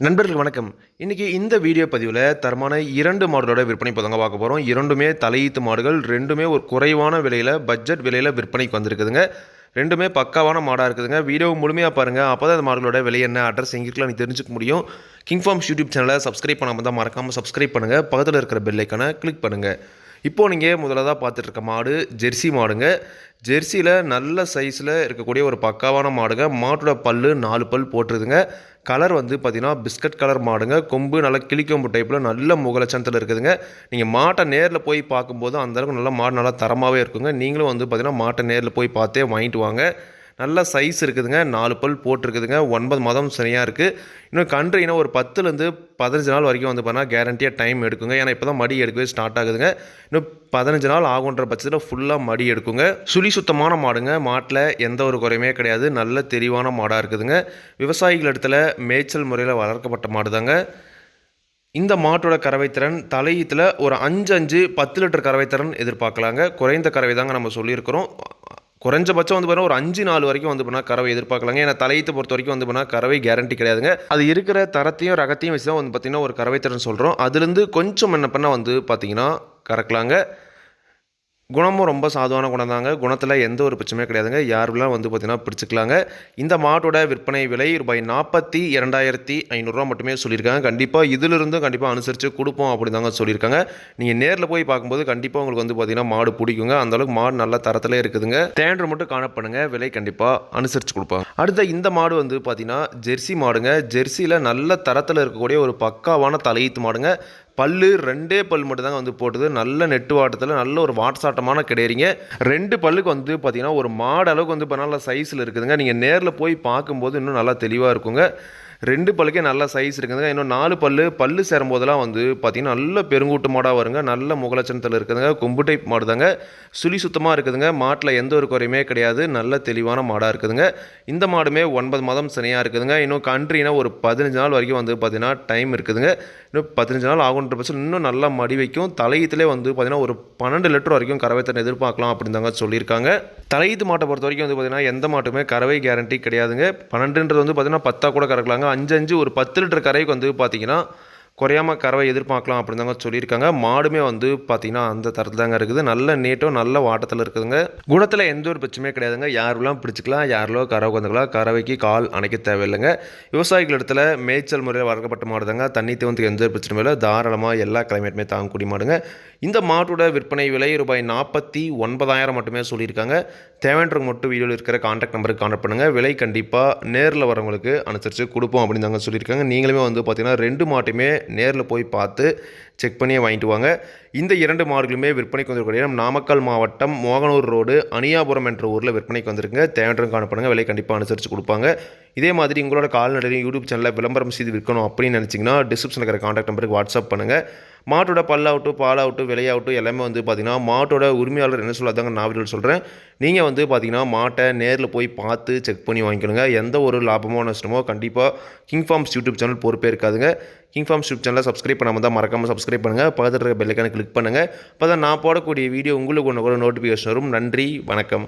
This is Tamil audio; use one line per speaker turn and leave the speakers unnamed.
நண்பர்கள் வணக்கம். இன்றைக்கி இந்த வீடியோ பதிவில் தரமான இரண்டு மாடுகளோட விற்பனை பதங்க பார்க்க போகிறோம் இரண்டுமே தலையீத்து மாடுகள் ரெண்டுமே ஒரு குறைவான விலையில் பட்ஜெட் விலையில் விற்பனைக்கு வந்திருக்குதுங்க. ரெண்டுமே பக்காவான மாடாக இருக்குதுங்க. வீடியோ முழுமையாக பாருங்கள் அப்போ தான் அந்த மாடலோட விலை என்ன அட்ரஸ் எங்கிருக்கலாம் நீ தெரிஞ்சுக்க முடியும். கிங் ஃபார்ம்ஸ் யூடியூப் சேனலை சப்ஸ்கிரைப் பண்ணாமல் தான் மறக்காமல் சப்ஸ்கிரைப் பண்ணுங்கள் பக்கத்தில் இருக்கிற பெல்லைக்கான கிளிக் பண்ணுங்கள் இப்போது நீங்கள் முதலாக பார்த்துட்டு இருக்க மாடு ஜெர்சி மாடுங்க. ஜெர்சியில் நல்ல சைஸில் இருக்கக்கூடிய ஒரு பக்காவான மாடுங்க. மாட்டோட பல்லு நாலு பல் போட்டுருதுங்க. கலர் வந்து பார்த்திங்கன்னா பிஸ்கட் கலர் மாடுங்க. கொம்பு நல்லா கிளிக்கொம்பு டைப்பில் நல்ல முகலட்சணத்தில் இருக்குதுங்க. நீங்கள் மாட்டை நேரில் போய் பார்க்கும்போது அந்தளவுக்கு நல்லா மாடு நல்லா தரமாகவே இருக்குங்க. நீங்களும் வந்து பார்த்திங்கன்னா மாட்டை நேரில் போய் பார்த்தே வாங்கிட்டு வாங்க. நல்ல சைஸ் இருக்குதுங்க. நாலு பல் போட்டிருக்குதுங்க. ஒன்பது மாதம் சரியாக இருக்குது இன்னும் கன்றுனா ஒரு பத்துலேருந்து பதினஞ்சு நாள் வரைக்கும் வந்து பார்த்தா கேரண்டியாக டைம் எடுக்குங்க. ஏன்னா இப்போ தான் மடி எடுக்கவே ஸ்டார்ட் ஆகுதுங்க. இன்னும் பதினஞ்சு நாள் ஆகுன்ற பட்சத்தில் ஃபுல்லாக மடி எடுக்குங்க. சுழி சுத்தமான மாடுங்க. மாட்டில் எந்த ஒரு குறையுமே கிடையாது. நல்ல தெளிவான மாடாக இருக்குதுங்க. விவசாயிகள் இடத்துல மேய்ச்சல் முறையில் வளர்க்கப்பட்ட மாடு தாங்க இந்த மாட்டோட கறவைத்திறன் தலையீத்தில் ஒரு அஞ்சு அஞ்சு பத்து லிட்டர் கறவைத்திறன் எதிர்பார்க்கலாங்க. குறைந்த கறவை தாங்க நம்ம சொல்லியிருக்கிறோம். குறைஞ்சபட்சம் வந்து பார்த்தீங்கன்னா ஒரு அஞ்சு நாள் வரைக்கும் வந்து பண்ணால் கறவை எதிர்பார்க்கலாங்க. ஏன்னா தலையத்தை பொறுத்த வரைக்கும் வந்து பண்ணால் கறவை கேரண்டி கிடையாதுங்க. அது இருக்கிற தரத்தையும் ரகத்தையும் வச்சு தான் வந்து பார்த்திங்கன்னா ஒரு கறவை திறன் சொல்கிறோம் அதுலேருந்து கொஞ்சம் என்ன பண்ணால் வந்து பார்த்திங்கன்னா கறக்கலாங்க. குணமும் ரொம்ப சாதுவான குணம் தாங்க. குணத்தில் எந்த ஒரு பிரச்சனையும் கிடையாதுங்க. யாருலாம் வந்து பார்த்திங்கன்னா பிடிச்சிக்கலாங்க இந்த மாட்டோட விற்பனை விலை ரூபாய் நாற்பத்தி இரண்டாயிரத்தி ஐநூறுரூவா மட்டுமே சொல்லியிருக்காங்க. கண்டிப்பாக இதிலிருந்தும் கண்டிப்பாக அனுசரித்து கொடுப்போம் அப்படி தாங்க சொல்லியிருக்காங்க. நீங்கள் நேரில் போய் பார்க்கும்போது கண்டிப்பாக உங்களுக்கு வந்து பார்த்திங்கன்னா மாடு பிடிக்குங்க. அந்தளவுக்கு மாடு நல்ல தரத்தில் இருக்குதுங்க. தேண்டர் மட்டும் காணப்படுங்க. விலை கண்டிப்பாக அனுசரித்து கொடுப்பாங்க அடுத்த இந்த மாடு வந்து பார்த்திங்கன்னா ஜெர்சி மாடுங்க. ஜெர்சியில் நல்ல தரத்தில் இருக்கக்கூடிய ஒரு பக்காவான தலையீத்து மாடுங்க. பல்லு ரெண்டே பல் மட்டும்தாங்க வந்து போட்டுது. நல்ல நெட்டு வாட்டத்தில் நல்ல ஒரு வாட்சாட்டமான கிடையிறீங்க. ரெண்டு பல்லுக்கு வந்து பார்த்தீங்கன்னா ஒரு மாடு அளவுக்கு வந்து இப்போ நல்ல சைஸில் இருக்குதுங்க. நீங்கள் நேரில் போய் பார்க்கும்போது இன்னும் நல்லா தெளிவாக இருக்குங்க. ரெண்டு பல்லுக்கே நல்ல சைஸ் இருக்குதுங்க. இன்னும் நாலு பல்லு பல்லு சேரும் போதெல்லாம் வந்து பார்த்திங்கன்னா நல்ல பெருங்கூட்டு மாடாக வருங்க. நல்ல முகலட்சணத்தில் இருக்குதுங்க. கொம்பு டைப் மாடு தாங்க சுழி சுத்தமாக இருக்குதுங்க. மாட்டில் எந்த ஒரு குறையுமே கிடையாது. நல்ல தெளிவான மாடாக இருக்குதுங்க. இந்த மாடுமே ஒன்பது மாதம் சனியாக இருக்குதுங்க. இன்னும் கண்ட்ரினா ஒரு பதினஞ்சு நாள் வரைக்கும் வந்து பார்த்திங்கன்னா டைம் இருக்குதுங்க. இன்னும் பதினஞ்சு நாள் ஆகுன்ற பட்சம் இன்னும் நல்லா மடி வைக்கும். தலையத்திலே வந்து பார்த்திங்கன்னா ஒரு பன்னெண்டு லிட்டர் வரைக்கும் கறவை தண்ணி எதிர்பார்க்கலாம் அப்படின்னு தாங்க சொல்லியிருக்காங்க. தலையீத்து மாட்டை பொறுத்த வரைக்கும் வந்து பார்த்திங்கன்னா எந்த மாட்டுமே கறவை கேரண்டி கிடையாதுங்க. பன்னெண்டுன்றது வந்து பார்த்திங்கன்னா பத்தாக கூட கறக்கலாங்க. அஞ்சு அஞ்சு ஒரு பத்து லிட்டர் கரைக்கு வந்து பார்த்திங்கன்னா குறையாமல் கறவை எதிர்பார்க்கலாம் அப்படின்னு தாங்க சொல்லியிருக்காங்க. மாடுமே வந்து பார்த்திங்கன்னா அந்த தரத்தில் தாங்க இருக்குது. நல்ல நீட்டும் நல்ல வாட்டத்தில் இருக்குதுங்க. குணத்தில் எந்த ஒரு பிரச்சனையும் கிடையாதுங்க. யாரெல்லாம் பிடிச்சிக்கலாம் யாரோ கறவை வந்துக்கலாம் கறவைக்கு கால் அணைக்க தேவையில்லைங்க. விவசாயிகள் இடத்துல மேய்ச்சல் முறையில் வளர்க்கப்பட்ட மாடு தாங்க தண்ணி தேவத்துக்கு எந்த ஒரு பிரச்சனையும் இல்லை. தாராளமாக எல்லா கிளைமேட்டுமே தாங்கக்கூடிய மாடுங்க. இந்த மாட்டோட விற்பனை விலை ரூபாய் நாற்பத்தி ஒன்பதாயிரம் மட்டுமே சொல்லியிருக்காங்க. தேவைன்றவங்க மட்டும் வீடியோவில் இருக்கிற கான்டாக்ட் நம்பருக்கு கான்டாக்ட் பண்ணுங்கள் விலை கண்டிப்பாக நேரில் வரவங்களுக்கு அனுசரித்து கொடுப்போம் அப்படின்னு தாங்க சொல்லியிருக்காங்க. நீங்களுமே வந்து பார்த்தீங்கன்னா ரெண்டு மாட்டுமே நேரில் போய் பார்த்து செக் பண்ணியே வாங்கிட்டு வாங்க. இந்த இரண்டு மாடுகளுமே விற்பனைக்கு வந்திருக்கிற இடம் நாமக்கல் மாவட்டம் மோகனூர் ரோடு அணியாபுரம் என்ற ஊரில் விற்பனைக்கு வந்திருக்குங்க. தேவையான காணப்படுங்க விலை கண்டிப்பாக அனுசரித்து கொடுப்பாங்க. இதே மாதிரி உங்களோட கால்நடையும் யூடியூப் சேனலில் விளம்பரம் செய்து விற்கணும் அப்படின்னு நினச்சிங்கன்னா டிஸ்கிரிப்ஷன் இருக்கிற காண்டாக்ட் நம்பருக்கு வாட்ஸ்அப் பண்ணுங்கள் மாட்டோட பல்லாகட்டும் பாலாகட்டும் விலையாகட்டும் எல்லாமே வந்து பார்த்திங்கன்னா மாட்டோட உரிமையாளர் என்ன சொல்லாதாங்க நான் வீடியோ சொல்கிறேன் நீங்கள் வந்து பார்த்திங்கன்னா மாட்டை நேரில் போய் பார்த்து செக் பண்ணி வாங்கிக்கணுங்க. எந்த ஒரு லாபமோ நஷ்டமோ கண்டிப்பாக கிங் ஃபார்ம்ஸ் யூடியூப் சேனல் பொறுப்பே இருக்காதுங்க. கிங் ஃபார்ம் யூடியூப் சேனலை சப்ஸ்கிரைப் பண்ணாமல் தான் மறக்காமல் சப்ஸ்கிரைப் பண்ணுங்கள் பக்கத்தில் இருக்க பெல்லைக்கான கிளிக் பண்ணுங்கள் அப்போ தான் நான் போடக்கூடிய வீடியோ உங்களுக்கு ஒன்று கூட நோட்டிஃபிகேஷன் வரும். நன்றி. வணக்கம்.